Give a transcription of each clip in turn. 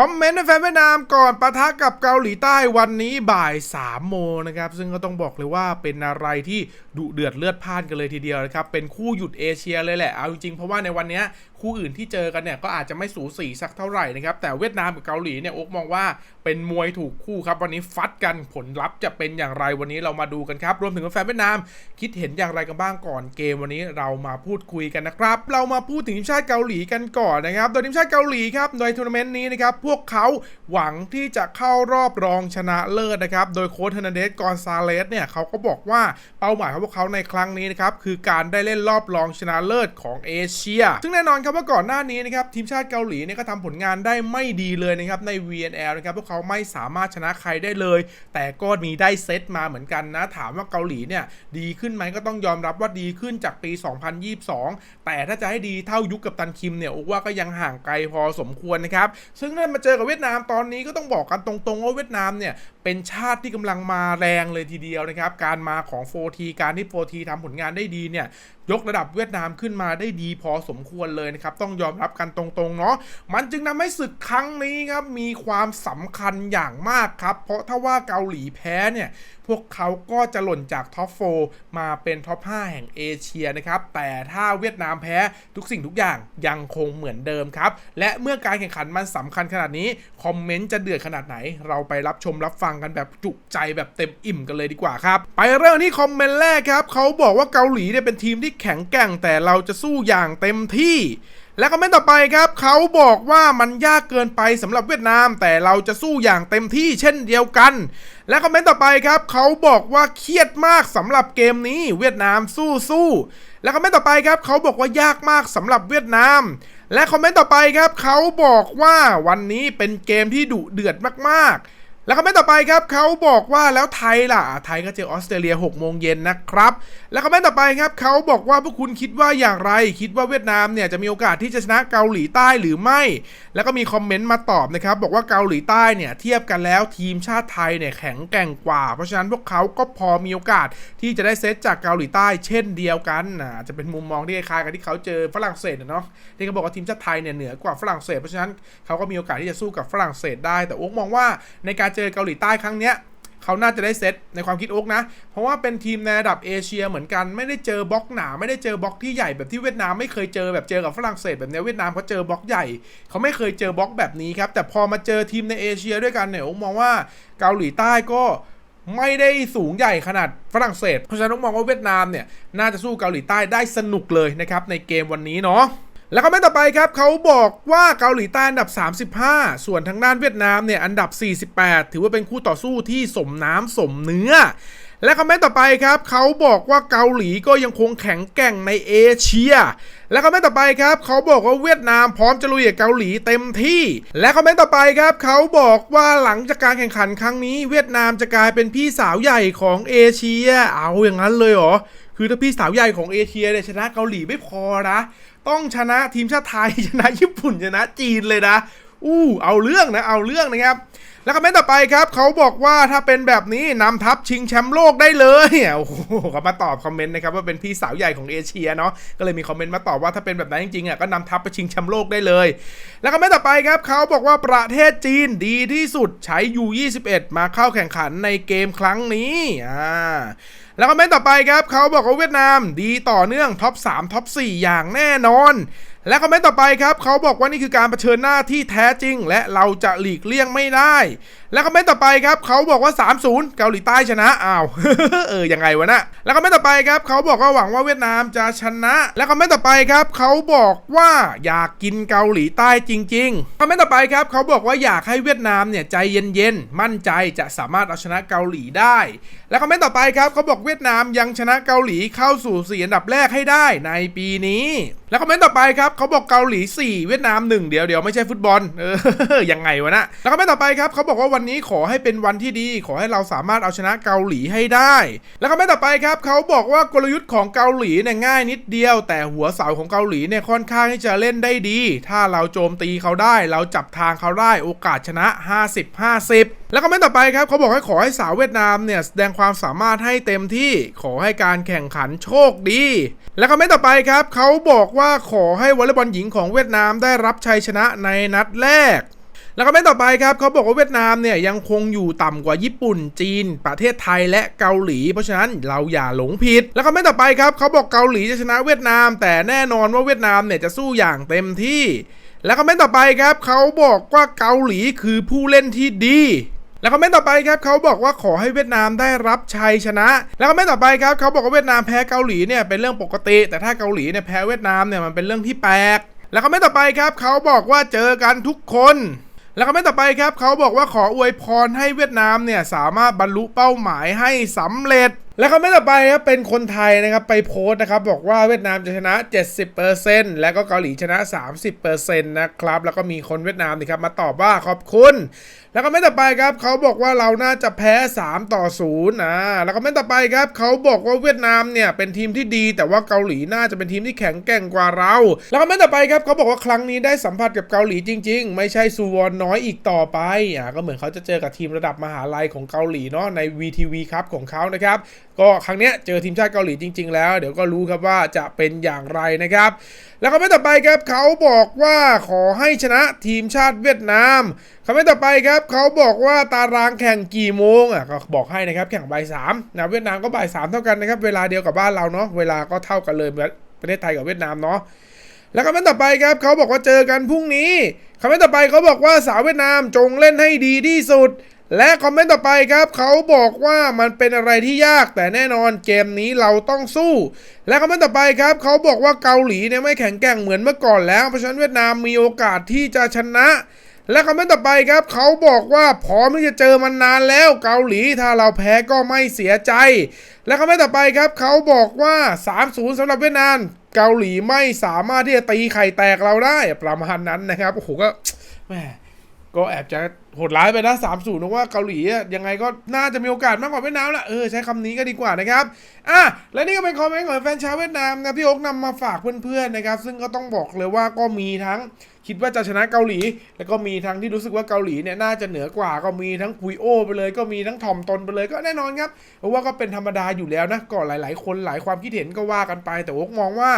คอมเมนต์ในแฟนเวียดนามก่อนปะทะกับเกาหลีใต้วันนี้บ่าย3โมงนะครับ ซึ่งก็ต้องบอกเลยว่าเป็นอะไรที่ดุเดือดเลือดพ่านกันเลยทีเดียวนะครับ เป็นคู่หยุดเอเชียเลยแหละ เอาจริงๆเพราะว่าในวันนี้คู่อื่นที่เจอกันเนี่ยก็อาจจะไม่สูสีสักเท่าไหร่นะครับ แต่เวียดนามกับเกาหลีเนี่ยโอ๊กมองว่าเป็นมวยถูกคู่ครับ วันนี้ฟัดกันผลลัพธ์จะเป็นอย่างไรวันนี้เรามาดูกันครับ รวมถึงแฟนเวียดนาม คิดเห็นอย่างไรกันบ้างก่อนเกมวันนี้เรามาพูดคุยกันนะครับ เรามาพูดถึงทีมชาติเกาหลีกันก่อนนะครับ โดยทีมชาติเกาหลีครับโดยทัวร์นาเมนต์นี้นะครับพวกเขาหวังที่จะเข้ารอบรองชนะเลิศนะครับ โดยโค้ชเฮนเดสกอนซาเลสเนี่ยเขาก็บอกว่าเป้าหมายของพวกเขาในครั้งนี้นะครับคือการได้เล่นรอบรองชนะเลิศของเอเชีย ซึ่งแน่นอนครับว่าก่อนหน้านี้นะครับทีมชาติเกาหลีเนี่ยก็ทำผลงานได้ไม่ดีเลยนะครับใน VNL นะครับพวกเขาไม่สามารถชนะใครได้เลย แต่ก็มีได้เซตมาเหมือนกันนะ ถามว่าเกาหลีเนี่ยดีขึ้นไหมก็ต้องยอมรับว่าดีขึ้นจากปี 2022 แต่ถ้าจะให้ดีเท่ายุคกับตันคิมเนี่ยโอ้ว่าก็ยังห่างไกลพอสมควรนะครับซึ่งนั่นมาเจอกับเวียดนามตอนนี้ก็ต้องบอกกันตรงๆว่าเวียดนามเนี่ยเป็นชาติที่กำลังมาแรงเลยทีเดียวนะครับ การมาของโฟทีการที่โฟทีทำผลงานได้ดีเนี่ย ยกระดับเวียดนามขึ้นมาได้ดีพอสมควรเลยนะครับ ต้องยอมรับกันตรงๆเนาะมันจึงทำให้ศึกครั้งนี้ครับมีความสำคัญอย่างมากครับ เพราะถ้าว่าเกาหลีแพ้เนี่ย พวกเขาก็จะหล่นจากท็อป4มาเป็นท็อป 5 แห่งเอเชียนะครับ แต่ถ้าเวียดนามแพ้ทุกสิ่งทุกอย่างยังคงเหมือนเดิมครับ และเมื่อการแข่งขันมันสำคัญขนาดนี้ คอมเมนต์จะเดือดขนาดไหน เราไปรับชมรับฟังกันแบบจุใจแบบเต็มอิ่มกันเลยดีกว่าครับ ไปเริ่มที่คอมเมนต์แรกครับเขาบอกว่าเกาหลีเนี่ยเป็นทีมที่แข็งแกร่งแต่เราจะสู้อย่างเต็มที่ และคอมเมนต์ต่อไปครับเขาบอกว่ามันยากเกินไปสำหรับเวียดนาม แต่เราจะสู้อย่างเต็มที่เช่นเดียวกัน และคอมเมนต์ต่อไปครับเขาบอกว่าเครียดมากสำหรับเกมนี้ เวียดนามสู้สู้และคอมเมนต์ต่อไปครับเขาบอกว่ายากมากสำหรับเวียดนาม และคอมเมนต์ต่อไปครับเขาบอกว่าวันนี้เป็นเกมที่ดุเดือดมากๆ แล้วคอมเมนต์ต่อไปครับเขาบอกว่าแล้วไทยล่ะ ไทยก็เจอออสเตรเลีย6โมงเย็นนะครับ แล้วคอมเมนต์ต่อไปครับเขาบอกว่าพวกคุณคิดว่าอย่างไร คิดว่าเวียดนามเนี่ยจะมีโอกาสที่จะชนะเกาหลีใต้หรือไม่ แล้วก็มีคอมเมนต์มาตอบนะครับบอกว่าเกาหลีใต้เนี่ยเทียบกันแล้วทีมชาติไทยเนี่ยแข็งแกร่งกว่า เพราะฉะนั้นพวกเขาก็พอมีโอกาสที่จะได้เซตจากเกาหลีใต้ เช่นเดียวกันนะจะเป็นมุมมองที่คล้ายกันที่เขาเจอฝรั่งเศสเนาะที่เขาบอกว่าทีมชาติไทยเนี่ยเหนือกว่าฝรั่งเศส เพราะฉะนั้นเขาก็มีโอกาสที่จะสู้กับฝรั่งเศสได้ แต่โอ๊กมองว่าในการเจอเกาหลีใต้ครั้งเนี้ยเขาน่าจะได้เซตในความคิดโอ๊กนะ เพราะว่าเป็นทีมในระดับเอเชียเหมือนกันไม่ได้เจอบล็อกหนา ไม่ได้เจอบล็อกที่ใหญ่แบบที่เวียดนามไม่เคยเจอแบบเจอกับฝรั่งเศสแบบเนี้ยเวียดนามเขาเจอบล็อกใหญ่ เขาไม่เคยเจอบล็อกแบบนี้ครับ แต่พอมาเจอทีมในเอเชียด้วยกันเนี่ยโอ๊กมองว่าเกาหลีใต้ก็ไม่ได้สูงใหญ่ขนาดฝรั่งเศส เพราะฉะนั้นมองว่าเวียดนามเนี่ยน่าจะสู้เกาหลีใต้ได้สนุกเลยนะครับในเกมวันนี้เนาะ แล้วคอมเมนต์ต่อไปครับเขาบอกว่าเกาหลีใต้อันดับ 35 ส่วนทางด้านเวียดนามเนี่ยอันดับ 48 ถือว่าเป็นคู่ต่อสู้ที่สมน้ำสมเนื้อ และคอมเมนต์ต่อไปครับเขาบอกว่าเกาหลีก็ยังคงแข็งแกร่งในเอเชีย และคอมเมนต์ต่อไปครับเขาบอกว่าเวียดนามพร้อมจะลุยกับเกาหลีเต็มที่ และคอมเมนต์ต่อไปครับเขาบอกว่าหลังจากการแข่งขันครั้งนี้ เวียดนามจะกลายเป็นพี่สาวใหญ่ของเอเชีย เอาอย่างนั้นเลยเหรอคือถ้าพี่สาวใหญ่ของเอเชียเนี่ยชนะเกาหลีไม่พอนะ ต้องชนะทีมชาติไทยชนะญี่ปุ่นชนะจีนเลยนะ อู้เอาเรื่องนะเอาเรื่องนะครับแล้วคอมเมนต์ต่อไปครับเขาบอกว่าถ้าเป็นแบบนี้นำทัพชิงแชมป์โลกได้เลยโอ้โหเขามาตอบคอมเมนต์นะครับว่าเป็นพี่สาวใหญ่ของเอเชียเนาะก็เลยมีคอมเมนต์มาตอบว่าถ้าเป็นแบบนั้นจริงๆอะก็นำทัพไปชิงแชมป์โลกได้เลย แล้วคอมเมนต์ต่อไปครับเขาบอกว่าประเทศจีนดีที่สุดใช้ U21 มาเข้าแข่งขันในเกมครั้งนี้อ่า แล้วคอมเมนต์ต่อไปครับเขาบอกว่าเวียดนามดีต่อเนื่องท็อป3ท็อป4อย่างแน่นอน และคอมเมนต์ต่อไปครับเขาบอกว่านี่คือการเผชิญหน้าที่แท้จริง และเราจะหลีกเลี่ยงไม่ได้ และคอมเมนต์ต่อไปครับเขาบอกว่า 3-0 เกาหลีใต้ชนะอ้าวเออยังไงวะนะแล้วคอมเมนต์ต่อไปครับเขาบอกว่าหวังว่าเวียดนามจะชนะ และคอมเมนต์ต่อไปครับเขาบอกว่าอยากกินเกาหลีใต้จริงๆคอมเมนต์ต่อไปครับเขาบอกว่าอยากให้เวียดนามเนี่ยใจเย็นๆมั่นใจจะสามารถเอาชนะเกาหลีได้ และคอมเมนต์ต่อไปครับเขาบอกเวียดนามยังชนะเกาหลีเข้าสู่สี่อันดับแรกให้ได้ในปีนี้แล้วคอมเมนต์ต่อไปครับเขาบอกเกาหลี 4 เวียดนาม 1 เดี๋ยวเดี๋ยวไม่ใช่ฟุตบอลเออยังไงวะนะแล้วคอมเมนต์ต่อไปครับเขาบอกว่าวันนี้ขอให้เป็นวันที่ดี ขอให้เราสามารถเอาชนะเกาหลีให้ได้ แล้วคอมเมนต์ต่อไปครับเขาบอกว่ากลยุทธ์ของเกาหลีเนี่ยง่ายนิดเดียว แต่หัวเสาของเกาหลีเนี่ยค่อนข้างที่จะเล่นได้ดี ถ้าเราโจมตีเขาได้ เราจับทางเขาได้โอกาสชนะ 50-50แล้วคอมเมนต์ต่อไปครับเขาบอกให้ขอให้สาวเวียดนามเนี่ยแสดงความสามารถให้เต็มที่ขอให้การแข่งขันโชคดี และคอมเมนต์ต่อไปครับเขาบอกว่าขอให้วอลเลย์บอลหญิงของเวียดนามได้รับชัยชนะในนัดแรกแล้วก็ไม่ต่อไปครับเขาบอกว่าเวียดนามเนี่ยยังคงอยู่ต่ำกว่าญี่ปุ่น จีน ประเทศไทยและเกาหลี เพราะฉะนั้นเราอย่าหลงผิด แล้วก็ไม่ต่อไปครับเขาบอกเกาหลีจะชนะเวียดนาม แต่แน่นอนว่าเวียดนามเนี่ยจะสู้อย่างเต็มที่ แล้วก็ไม่ต่อไปครับเขาบอกว่าเกาหลีคือผู้เล่นที่ดี แล้วก็ไม่ต่อไปครับเขาบอกว่าขอให้เวียดนามได้รับชัยชนะ แล้วก็ไม่ต่อไปครับเขาบอกว่าเวียดนามแพ้เกาหลีเนี่ยเป็นเรื่องปกติ แต่ถ้าเกาหลีเนี่ยแพ้เวียดนามเนี่ยมันเป็นเรื่องที่แปลก แล้วก็ไม่ต่อไปครับเขาบอกว่าเจอกันทุกคนแล้วก็ไม่ต่อไปครับเขาบอกว่าขออวยพรให้เวียดนามเนี่ยสามารถบรรลุเป้าหมายให้สำเร็จ แล้วก็ไม่ต่อไปครับเป็นคนไทยนะครับไปโพสต์นะครับบอกว่าเวียดนามจะชนะ 70%แล้วก็เกาหลีชนะ 30%นะครับแล้วก็มีคนเวียดนามนะครับมาตอบว่าขอบคุณ แล้วก็ไม่ต่อไปครับเขาบอกว่าเราน่าจะแพ้ 3 ต่อ0นะแล้วก็ไม่ต่อไปครับเขาบอกว่าเวียดนามเนี่ยเป็นทีมที่ดี แต่ว่าเกาหลีน่าจะเป็นทีมที่แข็งแกร่งกว่าเรา แล้วก็ไม่ต่อไปครับเขาบอกว่าครั้งนี้ได้สัมผัสกับเกาหลีจริง ๆ ไม่ใช่ซูวอนน้อยอีกต่อไปอ่าก็เหมือนเขาจะเจอกับทีมระดับมหาลัยของเกาหลีเนาะใน VTV ครับของเขานะครับ ก็ครั้งเนี้ยเจอทีมชาติเกาหลีจริง ๆ แล้ว เดี๋ยวก็รู้ครับว่าจะเป็นอย่างไรนะครับ แล้วก็ไม่ต่อไปครับเขาบอกว่าขอให้ชนะทีมชาติเวียดนามคำไม่ต่อไปครับเขาบอกว่าตารางแข่งกี่โมงอะก็บอกให้นะครับแข่งบ่ายสามนะเวียดนามก็บ่ายสามเท่ากันนะครับเวลาเดียวกับบ้านเราเนาะเวลาก็เท่ากันเลยเมือประเทศไทยกับเวียดนามเนาะแล้วคำไม่ต่อไปครับเขาบอกว่าเจอกันพรุ่งนี้คำไม่ต่อไปเขาบอกว่าสาวเวียดนามจงเล่นให้ดีที่สุด และคอมเมนต์ต่อไปครับเขาบอกว่ามันเป็นอะไรที่ยากแต่แน่นอนเกมนี้เราต้องสู้ และคอมเมนต์ต่อไปครับเขาบอกว่าเกาหลีเนี่ยไม่แข็งแกร่งเหมือนเมื่อก่อนแล้วเพราะฉะนั้นเวียดนามมีโอกาสที่จะชนะ และคอมเมนต์ต่อไปครับเขาบอกว่าพร้อมที่จะเจอมันนานแล้วเกาหลีถ้าเราแพ้ก็ไม่เสียใจ และคอมเมนต์ต่อไปครับเขาบอกว่า 3-0สำหรับเวียดนามเกาหลีไม่สามารถที่จะตีไข่แตกเราได้ประมาณนั้นนะครับโอ้โหก็แหม ก็แอบจะโหดร้ายไปนะ3ามศูนย์ว่าเกาหลียังไงก็น่าจะมีโอกาสมากกว่าเวียดนามแหละเออใช้คำนี้ก็ดีกว่านะครับอะและนี่ก็เป็นคอมเมนต์ของแฟนชาวเวียดนามนะพี่โอ๊กนำมาฝากเพื่อนๆนะครับ ซึ่งก็ต้องบอกเลยว่าก็มีทั้งคิดว่าจะชนะเกาหลี แล้วก็มีทั้งที่รู้สึกว่าเกาหลีเนี่ยน่าจะเหนือกว่าก็มีทั้งคุยโอไปเลย ก็มีทั้งถ่อมตนไปเลยก็แน่นอนครับเพราะว่าก็เป็นธรรมดาอยู่แล้วนะก็หลาย ๆ คนหลายความคิดเห็นก็ว่ากันไป แต่โอ๊กมองว่า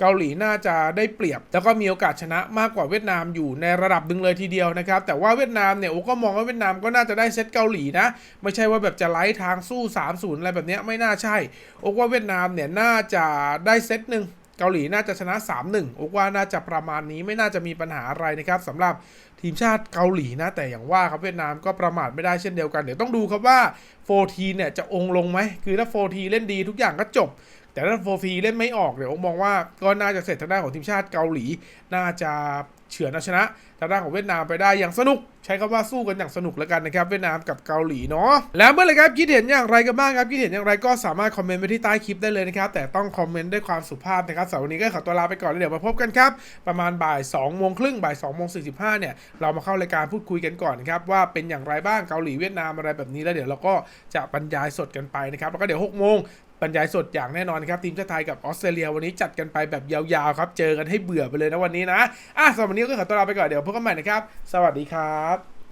เกาหลีน่าจะได้เปรียบ แล้วก็มีโอกาสชนะมากกว่าเวียดนามอยู่ในระดับหนึ่งเลยทีเดียวนะครับ แต่ว่าเวียดนามเนี่ยโอ้ก็มองว่าเวียดนามก็น่าจะได้เซตเกาหลีนะ ไม่ใช่ว่าแบบจะไล่ทางสู้ 3-0 อะไรแบบนี้ไม่น่าใช่ โอ้ว่าเวียดนามเนี่ยน่าจะได้เซตหนึ่งเกาหลีน่าจะชนะ 3-1โอ้ว่าน่าจะประมาณนี้ไม่น่าจะมีปัญหาอะไรนะครับสำหรับทีมชาติเกาหลีนะ แต่อย่างว่าครับเวียดนามก็ประมาทไม่ได้เช่นเดียวกัน เดี๋ยวต้องดูครับว่าโฟทีเนี่ยจะองลงไหม คือถ้าโฟทีเล่นดีทุกอย่างก็จบ แต่ถ้าโฟฟีเล่นไม่ออกเดี๋ยวมมองว่าก็น่าจะเสร็จทางด้านของทีมชาติเกาหลี น่าจะเฉือนเอาชนะทางด้านของเวียดนามไปได้อย่างสนุก ใช้คำว่าสู้กันอย่างสนุกแล้วกันนะครับเวียดนามกับเกาหลีเนาะแล้วเมื่อไหรครับคิดเห็นอย่างไรกันบ้างครับคิดเห็นอย่างไรก็สามารถคอมเมนต์ไว้ที่ใต้คลิปได้เลยนะครับแต่ต้องคอมเมนต์ด้วยความสุภาพนะครับสำหรับวันนี้ก็ขอตัวลาไปก่อนแล้วเดี๋ยวมาพบกันครับประมาณบ่าย2โมงครึ่งบ่าย2โมง45เนี่ยเรามาเข้ารายการพูดคุยกันก่อนนครับว่าเป็นอย่างไรบ้างเกาหลีเวียดนามอะไรแบบนี้แล้วเดี๋ยวเราก็จะบรรยายสดกันไปนะครับแล้วก็เดี๋ยว6โมง บรรยายสดอย่างแน่นอนครับ ทีมชาติไทยกับออสเตรเลียวันนี้จัดกันไปแบบยาวๆครับ เจอกันให้เบื่อไปเลยนะวันนี้นะอะสำหรับวันนี้ก็ขอตัวลาไปก่อนเดี๋ยวพบกันใหม่นะครับ สวัสดีครับ